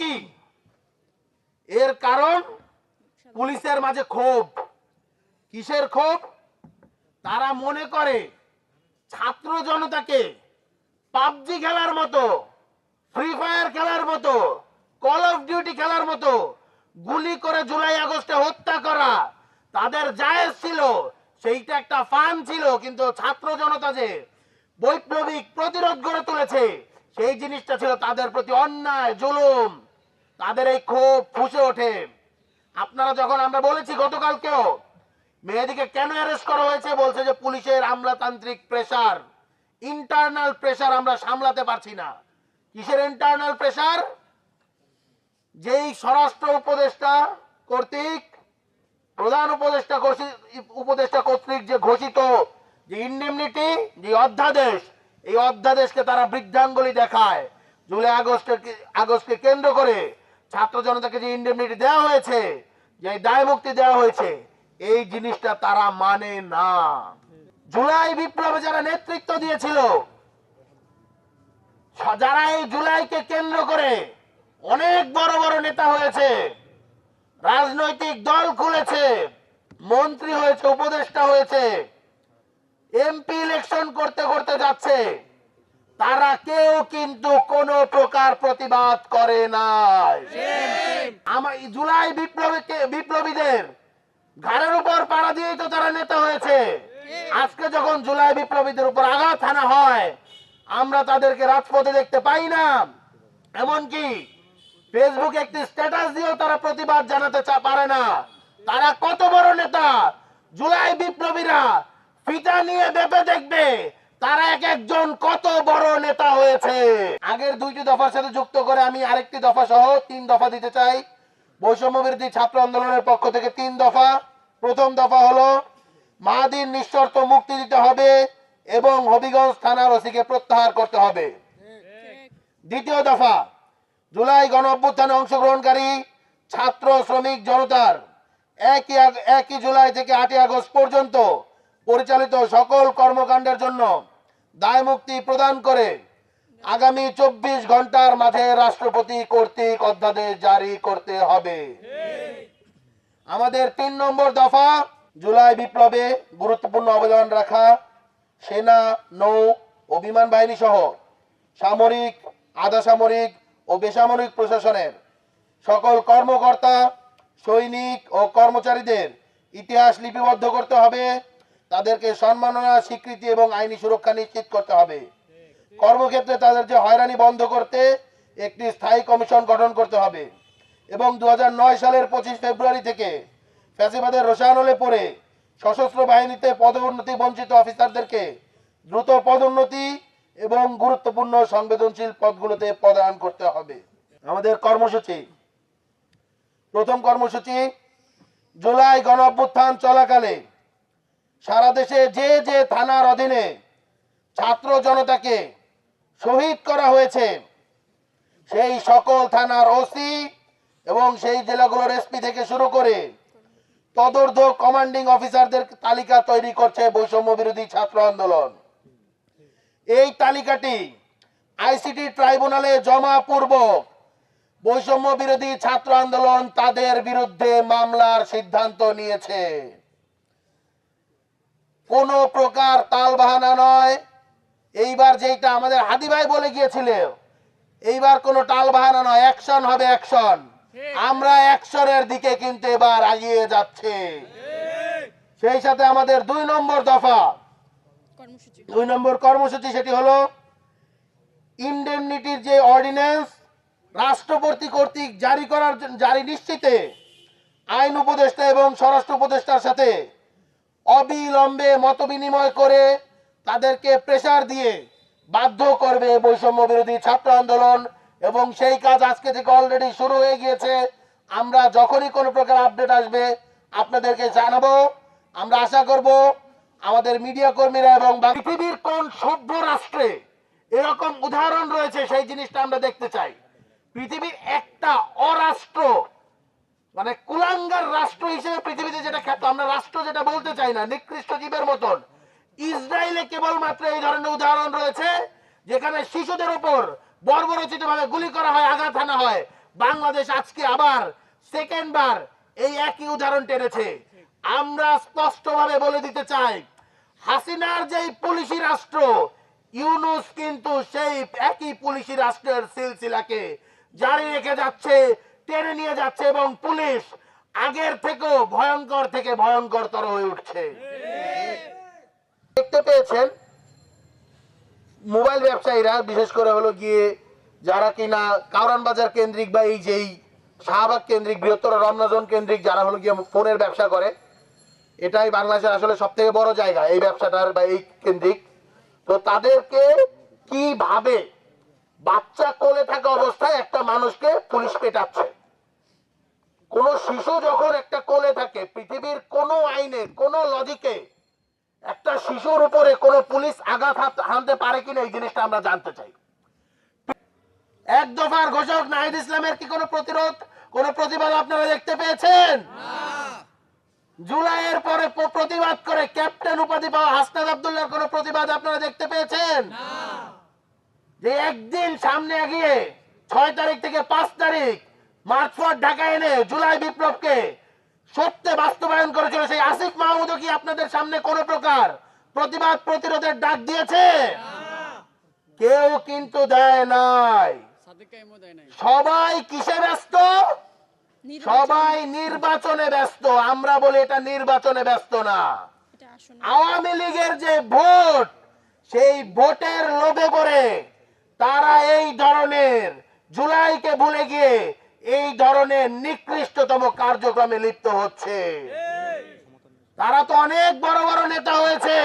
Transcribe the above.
কি? এর কারণ পুলিশের মাঝে ক্ষোভ। কিসের ক্ষোভ? তারা মনে করে ছাত্র জনতাকে পাবজি খেলার মতো, ফ্রি ফায়ার খেলার মতো কল অফ ডিউটি খেলার মতো গুলি করে জুলাই আগস্টে হত্যা করা তাদের জায়েজ ছিল। সেইটা একটা ফান ছিল, কিন্তু ছাত্র জনতা যে বৈপ্লবিক প্রতিরোধ গড়ে তুলেছে, সেই জিনিসটা ছিল তাদের প্রতি অন্যায়, জুলুম। তাদের এই ক্ষোভ ফুসে ওঠে। আপনারা যখন আমরা বলেছি গতকালকেও মেয়েদিকে কেন অ্যারেস্ট করা হয়েছে, বলছে যে পুলিশের আমলাতান্ত্রিক প্রেসার ইন্টারনাল প্রেসার আমরা সামলাতে পারছি না। কিসের ইন্টারনাল প্রেসার যেই স্বরাষ্ট্র উপদেষ্টা কর্তৃক, প্রধান উপদেষ্টা উপদেষ্টা কর্তৃক যে ঘোষিত যে ইন্ডেমনিটি যে অধ্যাদেশ, এই অধ্যাদেশকে তারা বৃদ্ধাঙ্গুলি দেখায়। জুলাই আগস্টের আগস্টকে কেন্দ্র করে ছাত্র জনতাকে যে ইন্ডেমনিটি দেওয়া হয়েছে, যে দায় মুক্তি দেওয়া হয়েছে, এই জিনিসটা তারা মানে না। জুলাই বিপ্লবে যারা নেতৃত্ব দিয়েছিল, যারা এই জুলাইকে কেন্দ্র করে অনেক বড় বড় নেতা হয়েছে, রাজনৈতিক দল খুলেছে, মন্ত্রী হয়েছে, উপদেষ্টা হয়েছে, এমপি ইলেকশন করতে করতে যাচ্ছে তারা কেউ কিন্তু কোনো প্রকার প্রতিবাদ করে নাই। আমার জুলাই বিপ্লবী বিপ্লবীদের ঘাড়ের উপর পাড়া দিয়েই তো তারা নেতা হয়েছে। আজকে যখন জুলাই বিপ্লবীদের উপর আঘাত হানা হয়, আমরা তাদেরকে রাজপথে দেখতে পাই না। এমনকি ফেসবুকে একটি স্ট্যাটাস দিয়েও তারা প্রতিবাদ জানাতে পারে না। তারা কত বড় নেতা? জুলাই বিপ্লবীরা ফিতা নিয়ে বেপে দেখবে। তারা এক একজন কত বড় নেতা হয়েছে। আগের দুইটি দফার সাথে যুক্ত করে আমি আরেকটি দফা সহ তিন দফা দিতে চাই। বৈষম্য বিরোধী ছাত্র আন্দোলনের পক্ষ থেকে তিন দফা। প্রথম দফা হলো, মাহাদির নিঃশর্ত মুক্তি দিতে হবে এবং হবিগঞ্জ থানার ওসিকে প্রত্যাহার করতে হবে। দ্বিতীয় দফা, জুলাই গণ অভ্যুত্থানে অংশগ্রহণকারী ছাত্র শ্রমিক জনতার একই একই জুলাই থেকে আটই আগস্ট পর্যন্ত পরিচালিত সকল কর্মকাণ্ডের জন্য দায় মুক্তি প্রদান করে আগামী চব্বিশ ঘণ্টার মাঝে রাষ্ট্রপতি কর্তৃক অধ্যাদেশ জারি করতে হবে। আমাদের তিন নম্বর দফা, জুলাই বিপ্লবে গুরুত্বপূর্ণ অবদান রাখা সেনা, নৌ ও বিমান বাহিনী সহ সামরিক আধা সামরিক ও বেসামরিক প্রশাসনের সকল কর্মকর্তা, সৈনিক ও কর্মচারীদের ইতিহাস লিপিবদ্ধ করতে হবে। তাদেরকে সম্মাননা, স্বীকৃতি এবং আইনি সুরক্ষা নিশ্চিত করতে হবে। কর্মক্ষেত্রে তাদের যে হয়রানি বন্ধ করতে একটি স্থায়ী কমিশন গঠন করতে হবে এবং দু হাজার নয় সালের পঁচিশ ফেব্রুয়ারি থেকে ফ্যাসিবাদের রসায়নলে পড়ে সশস্ত্র বাহিনীতে পদোন্নতি বঞ্চিত অফিসারদেরকে দ্রুত পদোন্নতি এবং গুরুত্বপূর্ণ সংবেদনশীল পদগুলোতে পদায়ন করতে হবে। আমাদের কর্মসূচি। প্রথম কর্মসূচি, জুলাই গণ চলাকালে সারা দেশে যে যে থানার অধীনে ছাত্র জনতাকে শহীদ করা হয়েছে, সেই সকল থানার ওসি এবং সেই জেলাগুলোর এসপি থেকে শুরু করে তদর্ধ কমান্ডিং অফিসারদের তালিকা তৈরি করছে বৈষম্য বিরোধী ছাত্র আন্দোলন। এই তালিকাটি আইসিটি ট্রাইব্যুনালে জমা পূর্বক বৈষম্য বিরোধী ছাত্র আন্দোলন তাদের বিরুদ্ধে মামলার সিদ্ধান্ত নিয়েছে। কোনো প্রকার তাল বাহানা নয়। এইবার যেটা আমাদের হাদি ভাই বলে গিয়েছিল এইবার কোনো টাল বাহানা নয় অ্যাকশন হবে অ্যাকশন। আমরা অ্যাকশনের দিকে কিন্তু এবার এগিয়ে যাচ্ছে। সেই সাথে আমাদের দুই নম্বর দফা। দুই নম্বর কর্মসূচি সেটি হলো ইন্ডেমনিটির যে অর্ডিন্যান্স রাষ্ট্রপতি কর্তৃক জারি করার জারি নিশ্চিতে আইন উপদেষ্টা এবং স্বরাষ্ট্র উপদেষ্টার সাথে অবিলম্বে মতবিনিময় করে তাদেরকে প্রেসার দিয়ে বাধ্য করবে বৈষম্য বিরোধী ছাত্র আন্দোলন। এবং সেই কাজ আজকে থেকে অলরেডি শুরু হয়ে গিয়েছে। আমরা যখনই কোনো প্রকার আপডেট আসবে, আপনাদেরকে জানাব। আমরা আশা করব আমাদের মিডিয়া কর্মীরা এবং পৃথিবীর কোন সভ্য রাষ্ট্রে এরকম উদাহরণ রয়েছে, সেই জিনিসটা আমরা দেখতে চাই। পৃথিবীর একটা অরাষ্ট্র মানে কুলাঙ্গার রাষ্ট্র হিসেবে পৃথিবীতে যেটা খ্যাত আমরা রাষ্ট্র চাই না, নিকৃষ্ট জীবের মতন। ইসরায়েলে কেবলমাত্র এই ধরনের উদাহরণ রয়েছে, যেখানে শিশুদের উপর বর্বরচিত ভাবে গুলি করা হয়, আঘাত হানা হয়। বাংলাদেশ আজকে আবার সেকেন্ড বার এই একই উদাহরণ টেনেছে। আমরা স্পষ্টভাবে বলে দিতে চাই, হাসিনার যেই পুলিশি রাষ্ট্র, ইউনুস কিন্তু সেই একই পুলিশি রাষ্ট্রের সিলসিলাকে জারি রেখে যাচ্ছে, টেনে নিয়ে যাচ্ছে এবং পুলিশ আগের থেকেও ভয়ঙ্কর থেকে ভয়ঙ্করতর হয়ে উঠছে। দেখতে পেয়েছেন, মোবাইল ব্যবসায়ীরা, বিশেষ করে হলো গিয়ে যারা কিনা কাউরান বাজার কেন্দ্রিক বা এই যেই শাহবাগ কেন্দ্রিক, বৃহত্তর রমনাজন কেন্দ্রিক যারা হলো গিয়ে ফোনের ব্যবসা করে, এটাই বাংলাদেশের আসলে সব থেকে বড় জায়গা এই ব্যবসাটার বা এই কেন্দ্রিক। তো তাদেরকে কীভাবে বাচ্চা কোলে থাকা অবস্থায় একটা মানুষকে পুলিশ পেটাচ্ছে? কোন শিশু যখন একটা কোলে থাকে পৃথিবীর কোনো আইনে কোনো লজিকে একটা শিশুর উপরে কোন পুলিশ আঘাত হাত- হানতে পারে কিনা এই জিনিসটা আমরা জানতে চাই। এক দফার ঘোষক নাহিদ ইসলামের কি কোনো প্রতিরোধ কোন প্রতিবাদ আপনারা দেখতে পেয়েছেন? জুলাইয়ের পরে প্রতিবাদ করে ক্যাপ্টেন উপাধি পাওয়া হাসনাদ আব্দুল্লাহর কোন প্রতিবাদ আপনারা দেখতে পেয়েছেন? যে একদিন সামনে এগিয়ে ছয় তারিখ থেকে পাঁচ তারিখ মার্চ ফর ঢাকা এনে জুলাই বিপ্লবকে সত্যে বাস্তবায়ন আসিফ মাহমুদও কি আপনাদের সামনে কোন প্রকার প্রতিবাদ প্রতিরোধের ডাক দিয়েছে? কেউ কিন্তু দেয় নাই। সবাই কিসে ব্যস্ত? সবাই নির্বাচনে ব্যস্ত। আমরা বলি এটা নির্বাচনে ব্যস্ত না। আওয়ামী লীগের যে ভোট সেই ভোটের লোভে পড়ে তারা এই ধরনের জুলাইকে ভুলে গিয়ে এই ধরনের নিকৃষ্টতম কার্যক্রমে লিপ্ত হচ্ছে। তারা তো অনেক বড় বড় নেতা হয়েছে।